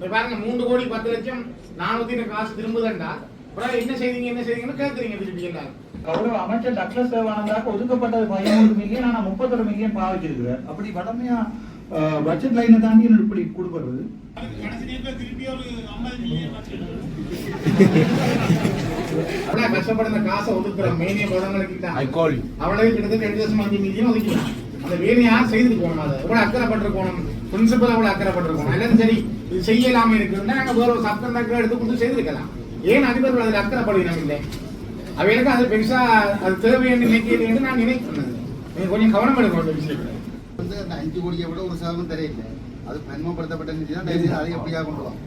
இப்ப பாருங்க மூன்று கோடி பத்து லட்சம் நானூத்தி காசு திரும்புதண்டா? அப்புறம் என்ன செய்தீங்க என்ன செய்தீங்கன்னு கேட்குறீங்க திருப்பி எல்லாரும். கௌரவ அமைச்சர் டக்ளஸ் தேவானந்தாக்கு ஒதுக்கப்பட்டது பதிமூணு மில்லியன் ஆனா முப்பத்தொரு மில்லியன் பாவிச்சிருக்கிறார் அப்படி வடமையா பட்ஜெட் லைனை தாண்டி என்ன இப்படி கொடுக்கறது? கஷ்டப்படுற காசை ஒதுக்குற மேனிய you. அவ்வளவு கிட்டத்தட்ட ரெண்டு லட்சம் அஞ்சு மில்லியன் ஒதுக்கலாம் அந்த வேலை யார் செய்துட்டு போகணும் அதை? எவ்வளவு அக்கறைப்பட்டிருக்கணும் பிரின்சிபல் எவ்வளவு அக்கறைப்பட்டிருக்கணும் எல்லாரும் சரி? இது செய்யலாம இருக்குன்னா நாங்க வேற ஒரு தக்க எடுத்து கொடுத்து செய்திருக்கலாம். ஏன் அதிபர்கள் அதில் அக்கறைப்படுகிறோம் இல்லை? அவைகளுக்கு அது பெருசா அது தேவை என்று நினைக்கிறது என்று நான் நினைக்கிறேன் கொஞ்சம் கவனம் எடுக்கணும் இந்த விஷயத்துல. வந்து அந்த அஞ்சு கோடியை விட ஒரு சதவீதம் தெரியல அது பன்மப்படுத்தப்பட்ட நிதி தான் தயவு அதை எப்படியா கொண்டு வரும்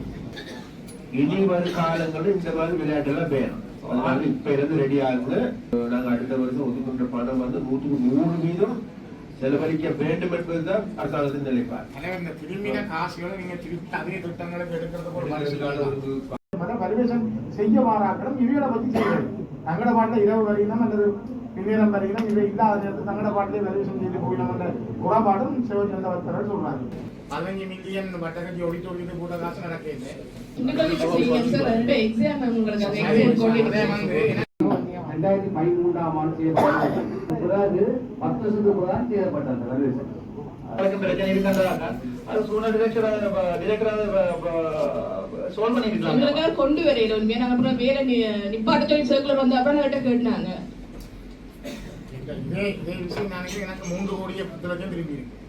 இனி வரும் காலங்களில் இந்த மாதிரி விளையாட்டெல்லாம் வேணும். அதனால இப்ப இருந்து ரெடி ஆகுங்க நாங்க அடுத்த வருஷம் ஒதுக்கின்ற பணம் வந்து நூற்றுக்கு நூறு வீதம் செலவழிக்க வேண்டும் என்பதுதான் அரசாங்கத்தின் நிலைப்பாடு திரும்பின காசுகளை நீங்க திருப்பி அதே திட்டங்களுக்கு எடுக்கிறது பரிவேஷம் செய்ய மாறாக்களும் இவைகளை பத்தி செய்யணும் தங்கட பாட்டில் இரவு வரையினம் அல்லது பின்னேரம் வரையினம் இவை இல்லாத நேரத்தில் தங்கட பாட்டிலே பரிவேஷம் செய்து போயிடும் என்ற குறைபாடும் சிவச்சந்திர வர்த்தகர் சொல்றாரு பதினஞ்சு மில்லியன் வட்டகத்தி ஒடித்து ஒடித்து கூட்ட காசு நடக்குது ரெண்டாயிரத்தி பதிமூன்றாம் ஆண்டு செய்யப்பட்டது. பிறகு பத்து வருஷத்துக்கு தான் செய்யப்பட்டது அந்த பிரச்சனை அது சூழ்நிலை சோல்வ் எங்களுக்காக கொண்டு வரையில உண்மையா? நாங்க அப்புறம் நி- நிப்பாட்ட சொல்லி சர்க்குலர் வந்து அப்புறம் கிட்ட கேட்டாங்க இதே இதே விஷயம் நினைக்கிறேன் எனக்கு மூன்று கோடியே பத்து லட்சம் திரும்பி இருக்கு.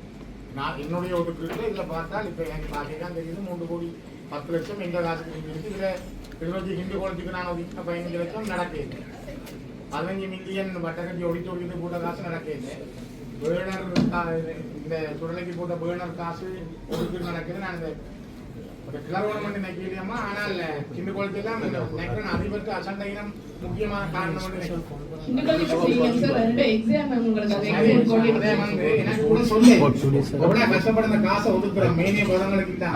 நான் என்னுடைய ஒதுக்கீடுல இதுல பார்த்தால் இப்ப எனக்கு பார்க்கலாம் தெரியுது. மூன்று கோடி பத்து லட்சம் எங்க காசு திரும்பி இருக்கு. இதுல இருபத்தி ஹிந்து கோலத்துக்கு நான் ஒதுக்கின பதினஞ்சு லட்சம் நடக்குது பதினஞ்சு மில்லியன் ஒடித்து ஒடித்து போட்ட காசு நடக்குது பேனர் இந்த சுடலைக்கு போட்ட பேனர் காசு ஒதுக்கீடு நடக்குது நான் இந்த ஒரு கிளர்வனம் நினைக்கலையம்மா ஆனால் சின்ன குளத்தெல்லாம் நினைக்கிறேன் அதிபருக்கு அசண்டையினம் முக்கியமான காரணம் கஷ்டப்படுற காசை ஒதுக்குற மேனிய பதங்களுக்கு தான்.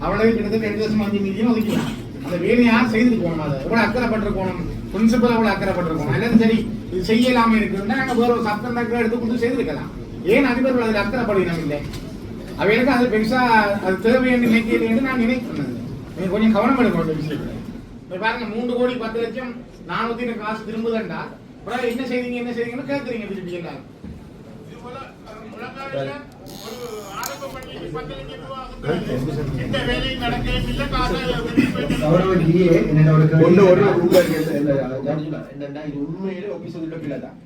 அவ்வளவு கிட்டத்தட்ட ரெண்டு லட்சம் அஞ்சு மில்லியன் ஒதுக்கலாம் அந்த வேலை யார் செய்துட்டு போகணும் அதை எவ்வளவு அக்கறைப்பட்டிருக்கணும் பிரின்சிபல் எவ்வளவு அக்கறைப்பட்டிருக்கணும் எல்லாரும் சரி இது செய்யலாம இருக்குன்னா நாங்க வேற ஒரு சத்தம் தக்க எடுத்து கொடுத்து செய்திருக்கலாம். ஏன் அதிபர்கள் அதில் அக்கறைப்படுகிறோம் இல்லை அவைகளுக்கு அது பெருசா அது தேவையான என்று நினைக்கிறது என்று நான் நினைக்கிறேன். நீங்க கொஞ்சம் கவனம் எடுக்கணும் இந்த விஷயத்துல. இப்ப பாருங்க மூன்று கோடி பத்து லட்சம் நானூத்தி காசு திரும்புதண்டா? அப்புறம் என்ன செய்தீங்க என்ன செய்தீங்கன்னு கேட்குறீங்க திருப்பி எல்லாரும் கௌரவ ஜிஏ என்னோட ஒண்ணு ஒரு உங்களுக்கு என்ன- என்ன- ஜட்ஜ்மா, என்னன்னா இது உண்மையிலே ஆபீஸர் பிள்ளை தான்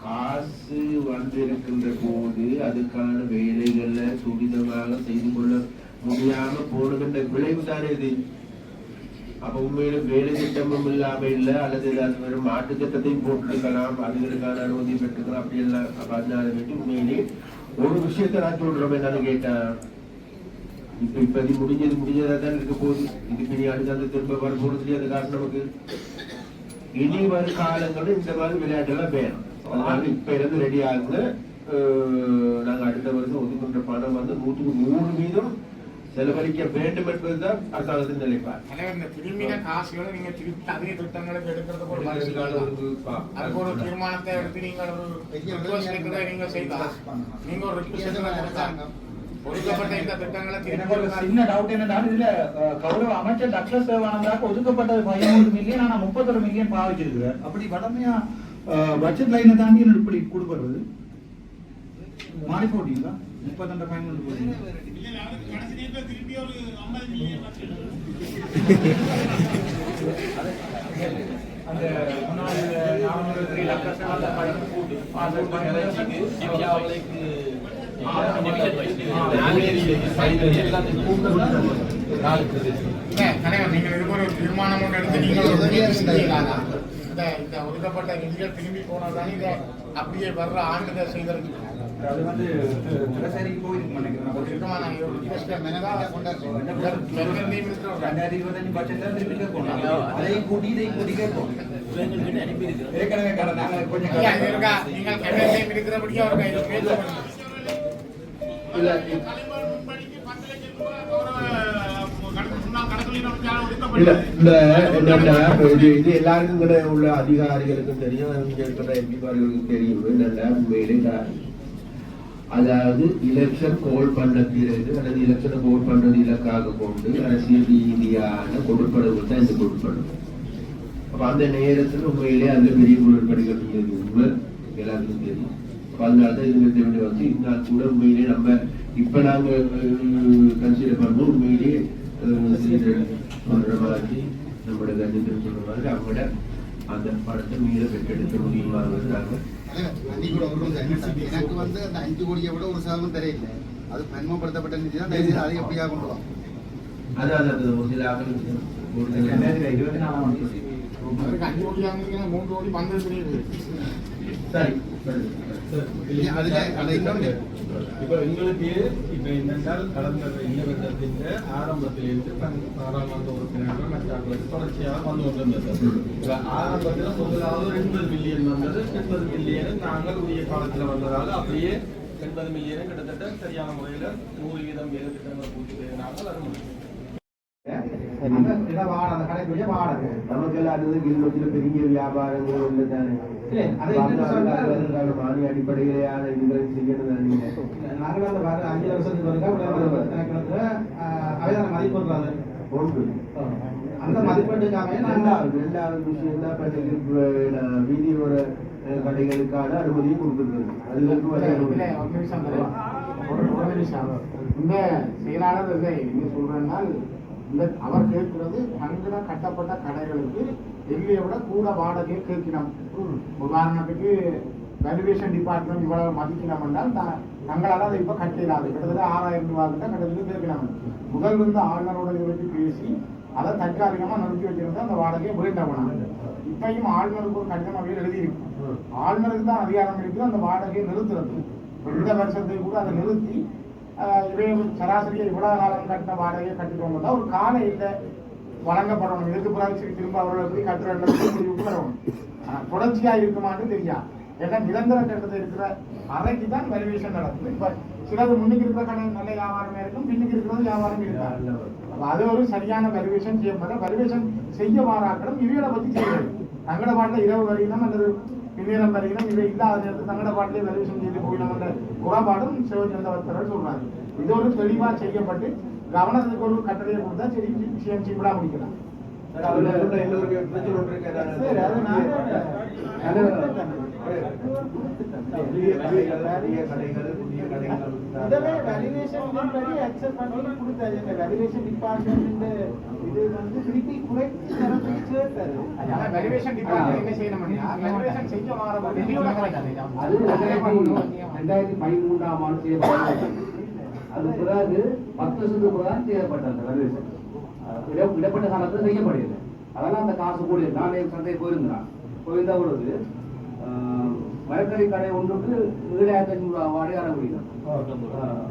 காசு வந்திருக்கின்ற போது அதுக்கான வேலைகளை துரிதமாக செய்து கொள்ள முடியாம போடுகின்ற விளைவு தானே இது அப்ப உண்மையில வேலை திட்டமும் இல்லாம இல்ல அல்லது ஏதாவது வெறும் மாட்டு திட்டத்தையும் போட்டுக்கலாம் அதுகளுக்கான அனுமதி பெற்றுக்கலாம் அப்படி எல்லாம் அப்போ அதனால வேண்டி உண்மையிலே ஒரு விஷயத்தை நான் சொல்றேன் என்னன்னு கேட்டா இப்ப இப்ப இது முடிஞ்சது முடிஞ்சதா தான் இருக்க போகுது. இது பின்னாடி அடுத்த திரும்ப வர போறது அந்த காரணம் நமக்கு. இனி வரும் காலங்களில் இந்த மாதிரி விளையாட்டெல்லாம் வேணும். அதனால இப்ப இருந்து ரெடி ஆகுது. அஹ், நாங்க அடுத்த வருஷம் ஒதுக்கின்ற பணம் வந்து நூற்றுக்கு நூறு வீதம் செலவழிக்க வேண்டும் என்பதுதான் அரசாங்கத்தின் நிலைப்பாடு. எனவே இந்த திரும்பின காசுகளை நீங்க திருப்பி அதே திட்டங்களுக்கு எடுக்கிறதுக்கு ஒரு அதுக்கு தீர்மானத்தை எடுத்து நீங்கள் ஒரு ஐ நீங்க செய்தால் நீங்க ஒரு திருப்பி சின்ன டவுட் என்னன்னா இதுல கௌரவ அமைச்சர் டக்ளஸ் தேவானந்தாக்கு ஒதுக்கப்பட்டது பதிமூணு மில்லியன் ஆனா முப்பத்தொரு மில்லியன் பாவிச்சிருக்கிறார். அப்படி வடமையா பட்ஜெட் லைனை தாண்டி இப்படி கொடுக்கறது? மாறி போட்டீங்களா முப்பத்தெண்டு பதிமூணு அந்த முன்னாள் நானூறு த்ரீ லட்சம் அந்த படம் கூட்டு பாஸ் பண்ணி இல்ல, தலைவர், நீங்க இது போல ஒரு தீர்மானம் ஒன்று எடுத்து நீங்கள்? இந்த ஒதுக்கப்பட்ட நிதிகள் திரும்பி போனதானே இதை அப்படியே வர்ற ஆண்டுகள் செய்தது அது வந்து தினசரிக்கு போயிருக்கு நினைக்கிறேன். ரெண்டாயிரத்தி இருபத்தஞ்சு பட்ஜெட்ல திருப்பி கேட்போம் அதையும் கூட்டி இதையும் கூட்டி கேட்போம் ஏற்கனவே கடை நாங்க கொஞ்சம் ஐயா, இது இருக்கா? நீங்கள் மெனதே இருக்கிறபடியே அவர் கையில் பேச வேண்டும். இல்ல இல்ல. இந்த என்னன்னா இப்ப இது இது எல்லாருக்கும் கூட உள்ள அதிகாரிகளுக்கும் தெரியும். இங்க இருக்கிற எம்பிமார்களுக்கும் தெரியும். என்னன்னா உண்மையிலே நான் அதாவது எலெக்ஷன் கோல் பண்ண பிறகு அல்லது எலெக்ஷனை கோல் பண்றது இலக்காக கொண்டு அரசியல் ரீதியான கொடுப்படவு தான் இந்த கொடுப்படவு அப்ப அந்த நேரத்துல உண்மையிலே அந்த பெரிய குளறுபடிகள் உண்மை எல்லாருக்கும் தெரியும். அதனால தான் இது வந்து இந்த கூட உண்மையிலே நம்ம இப்ப நாங்க கன்சிடர் பண்ணோம் உண்மையிலேயே சொல்ற மாதிரி நம்மளோட கஜேந்திரன் சொல்ற மாதிரி அவங்களோட அந்த படத்தை மீள பெற்றெடுக்க முடியுமா நாங்கள் அன்னைக்கு ஒரு எனக்கு வந்து அந்த அஞ்சு கோடியை விட ஒரு சதவீதம் தெரியல அது பன்மப்படுத்தப்பட்ட நிதி தான் தயவுசெய்து அதை எப்படியாக கொண்டு வரும் அது ஒரு சில இருபத்தி நாலாம் மூன்று கோடி சரி இப்ப எங்களுக்கு இப்ப என்னென்றால் கடந்த இந்த வருடத்தின் ஆரம்பத்திலிருந்து தன் பாராளுமன்ற உறுப்பினர்கள் மற்றவர்களுக்கு தொடர்ச்சியாக வந்து கொண்டிருந்தது. இப்ப ஆரம்பத்தில் முதலாவது எண்பது மில்லியன் வந்தது. எண்பது மில்லியன் நாங்கள் உரிய காலத்துல வந்ததால அப்படியே எண்பது மில்லியனை கிட்டத்தட்ட சரியான முறையில நூறு வீதம் வேறு திட்டங்கள் பூர்த்தி செய்தனால அது முடியும் அது கில்வத்தில் பெரிய வியாபாரங்கள் இல்லை தானே இதுகளை செய்யணும் தானே நாங்கள் அந்த அஞ்சு வருஷத்துக்கு மதிப்பு ஒன்று அந்த ரெண்டாவது ரெண்டாவது விஷயம் தான் வீதியோர அஹ், கடைகளுக்கான அனுமதியும் கொடுத்துருக்குது அதுகளுக்கு ஒரு நிமிஷம். இந்த செயலாளர் என்ன சொல்றேன்னா இந்த அவர் கேட்கிறது தங்கட கட்டப்பட்ட கடைகளுக்கு எல்லையை விட கூட வாடகையை கேட்கணும் உதாரணத்துக்கு வேல்யூவேஷன் டிபார்ட்மெண்ட் இவ்வளவு மதிக்கணும் என்றால் த- தங்களால் அதை இப்போ கட்டிடாது கிட்டத்தட்ட ஆறாயிரம் ரூபாய் கிட்ட கிட்டத்தட்ட கேட்கணும் முதல் இருந்து ஆளுநரோட இதை பேசி அதை தற்காலிகமாக நிறுத்தி வச்சிருந்தா அந்த வாடகையை வேண்டாம் இப்பயும் ஆளுநருக்கு ஒரு கடிதம் அவையில் எழுதியிருக்கு ஆளுநருக்கு தான் அதிகாரம் இருக்குது அந்த வாடகையை நிறுத்துறது இந்த வருஷத்தை கூட அதை நிறுத்தி ஆஹ், சராசரியாக இவ்வளவு காலம் கட்டின வாடகையை கட்டிட்டு வந்தா ஒரு காலம் இல்லை வழங்கப்படணும். இதுக்கு பிறகு திரும்ப அவர்களை போய் கட்டுறது முடிவுக்கு வரணும் தொடர்ச்சியா இருக்குமான்னு தெரியாது ஏன்னா நிரந்தர கட்டத்தில் இருக்கிற அறைக்கு தான் வேல்யூவேஷன் நடக்குது. இப்ப சிலது முன்னுக்கு இருக்கிற கடை நல்ல வியாபாரமே இருக்கும் பின்னுக்கு இருக்கிறது வியாபாரம் இருக்காது. அது ஒரு சரியான வேல்யூவேஷன் செய்யப்பட வேல்யூவேஷன் செய்ய வாராக்களும் இவையோட பத்தி செய்யணும். தங்கட பாட்டில் இரவு வரையினம் அல்லது பின்னேரம் வரையினம் இவை இல்லாத நேரத்தில் தங்கட பாட்டிலே வேல்யூவேஷன் செய்து போயிடும் என்ற குறைபாடும் சிவச்சந்திரவர்த்தர் சொல்றாரு. இது ஒரு தெளிவா செய்யப்பட்டு கவனத்துக்கு ஒரு கட்டளையை கொடுத்தா சரி விஷயம் சிம்பிளா முடிக்கலாம். இதவே வேல்யூவேஷன் படி அக்செப்ட் பண்ணி கொடுத்தாரு இந்த வேல்யூவேஷன் டிபார்ட்மெண்ட் இது வந்து திருப்பி குறைத்து தரத்துக்கு சேர்த்தாரு. ஆனா வேல்யூவேஷன் டிபார்ட்மெண்ட் என்ன செய்யணும்னா ரெண்டாயிரத்தி பதிமூன்றாம் ஆண்டு அது பிறகு பத்து வருஷத்துக்கு பிறகு செய்யப்பட்ட அந்த வேல்யூவேஷன் இட- இடப்பட்ட காலத்தில் செய்யப்படுகிறது அதெல்லாம் அந்த காசு கூடிய நானே சந்தையை போயிருந்தான் போயிருந்த பொழுது ஆஹ், மரக்கறி கடை ஒன்றுக்கு ஏழாயிரத்தி ஐநூறு ரூபா வாடகை அறகுடிதான்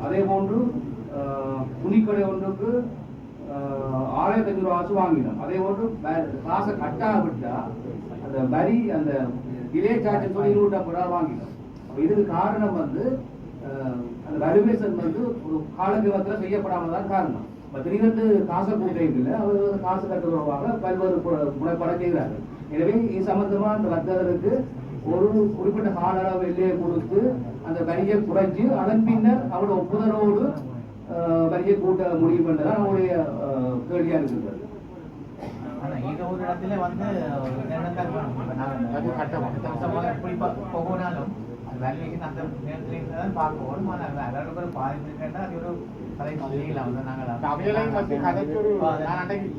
அதே போன்று ஆஹ், துணிக்கடை ஒன்றுக்கு ஆஹ், ஆயிரத்தி ஐநூறு ரூபாய் வாங்கினோம். அதே போன்று காசை கட்டாக விட்டா அந்த வரி அந்த டிலே சார்ஜ் சொல்லி இருபத்தி ரூபா வாங்கினோம். இதுக்கு காரணம் வந்து அந்த வேல்யூவேஷன் வந்து ஒரு காலக்கிரமத்தில் செய்யப்படாமல் தான் காரணம். இப்போ திடீரென்று காசை கூட்டையில் அவர் வந்து காசு கட்டுறவாக பல்வேறு பு- முறைப்பட செய்கிறார்கள். எனவே இது சம்பந்தமாக அந்த வர்த்தகருக்கு ஒரு குறிப்பிட்ட கால அளவு எல்லையை கொடுத்து அந்த வரியை குறைச்சு அதன் பின்னர் அவரோட ஒப்புதலோடு ஆஹ், வரியை கூட்ட முடியும் என்றுதான் அவருடைய ஆஹ், கேள்வியா இருக்கிறது ஆனா இது ஒரு இடத்துல வந்து ஒரு நிரந்தரம் வேணும். இப்ப அந்த நேரத்துல தான் பார்க்கணும் ஆனா வேலையோட கூட பாதிப்பு அது ஒரு கதை மதுரையில் வந்து நாங்கள் அவையலையும் பத்தி கதைக்கு ஒரு நான் அன்றைக்கு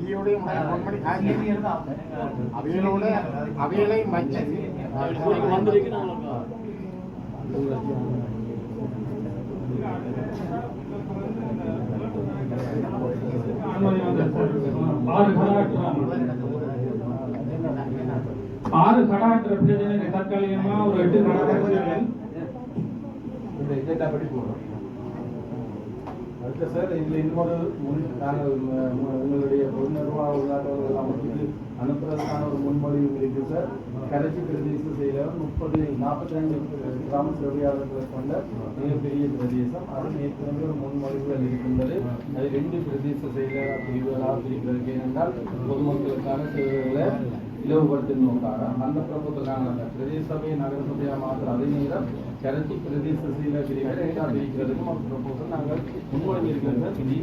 அவையலோட அவையலையும் வச்சு ஆறு கடாட்டுற பிரச்சனை தற்காலிகமா ஒரு எட்டு கடா படி போகிறோம் அடுத்த சார் இதில் இன்னொரு நாங்கள் உங்களுடைய பொது நிர்வாக உள்ளாட்டவர்கள் அமைச்சுக்கு அனுப்புறதுக்கான ஒரு முன்மொழிவு இருக்கு சார். கரைச்சி பிரதேச செயலர் முப்பது நாற்பத்தி ரெண்டு கிராம சேவையாளர்களை கொண்ட மிகப்பெரிய பிரதேசம். அது ஏற்கனவே ஒரு முன்மொழிவுகள் இருக்கின்றது. அது ரெண்டு பிரதேச செயலர் பிரிவுகளாக பிரிக்கிறதுக்கு ஏனென்றால் பொதுமக்களுக்கான சேவைகளை இலவுபடுத்தும் நோக்காக அந்த பிரபுத்துக்கான பிரதேச சபை நகர சபையாக மாத்திர அதே நேரம் பிரதேச செயல பிரிவில் ரெண்டாக பிரிக்கிறதுக்கும் ஒரு ப்ரொபோசல் நாங்கள் முன்மொழிஞ்சிருக்கிறது டிசிபி